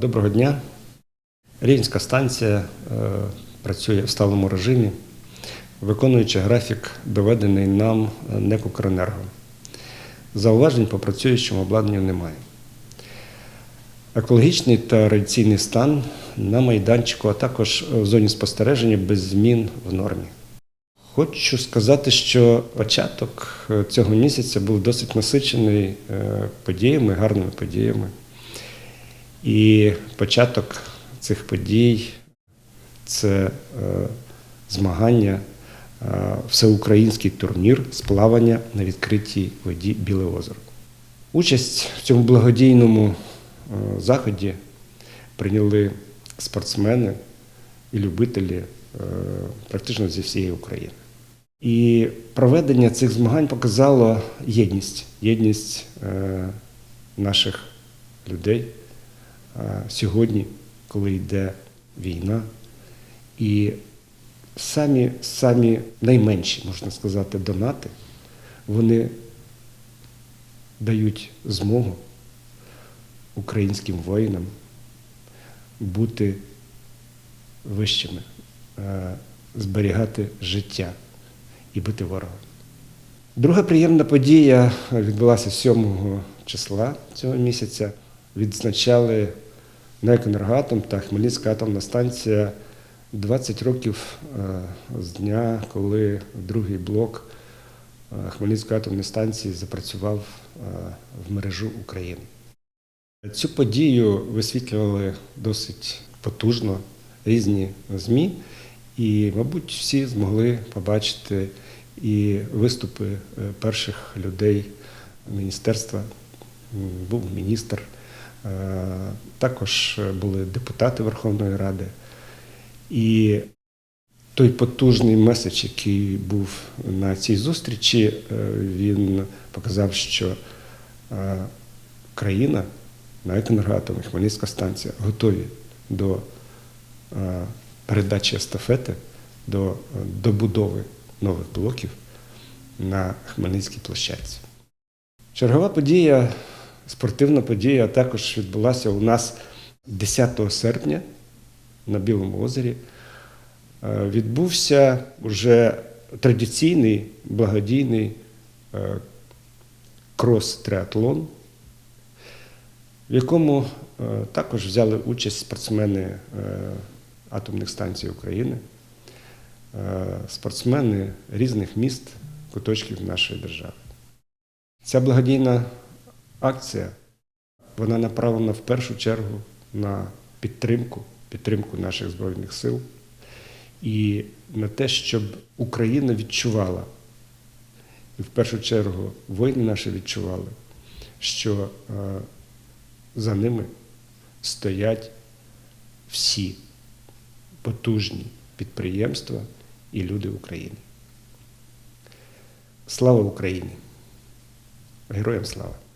Доброго дня. Рівненська станція е, працює в сталому режимі, виконуючи графік, доведений нам НЕК «Укренерго». Зауважень по працюючому обладнанню немає. Екологічний та радіаційний стан на майданчику, а також в зоні спостереження без змін в нормі. Хочу сказати, що початок е, цього місяця був досить насичений е, подіями, гарними подіями. І початок цих подій це е, змагання, е, всеукраїнський турнір з плавання на відкритій воді Біле озеро. Участь в цьому благодійному е, заході прийняли спортсмени і любителі практично зі всієї України. І проведення цих змагань показало єдність, єдність наших людей е, сьогодні, коли йде війна. І самі, самі найменші, можна сказати, донати, вони дають змогу українським воїнам бути вищими, е, зберігати життя і бити ворога. Друга приємна подія відбулася 7 числа цього місяця. Відзначали НЕК «Енергоатом» та Хмельницька атомна станція 20 років е, з дня, коли другий блок е, Хмельницької атомної станції запрацював е, в мережу України. Цю подію висвітлювали досить потужно різні ЗМІ, і, мабуть, всі змогли побачити і виступи перших людей міністерства. Був міністр, також були депутати Верховної Ради. І той потужний меседж, який був на цій зустрічі, е, він показав, що е, країна навіть енергоатом і Хмельницька станція готові до е, передачі естафети, до е, добудови нових блоків на Хмельницькій площадці. Чергова подія, спортивна подія також відбулася у нас 10 серпня на Білому озері. Е, Відбувся вже традиційний благодійний е, крос-триатлон, в якому е, також взяли участь спортсмени атомних станцій України, спортсмени різних міст, куточків нашої держави. Ця благодійна акція вона направлена в першу чергу на підтримку, підтримку наших Збройних сил і на те, щоб Україна відчувала, і в першу чергу воїни наші відчували, що е, за ними стоять всі потужні підприємства і люди України. Слава Україні! Героям слава!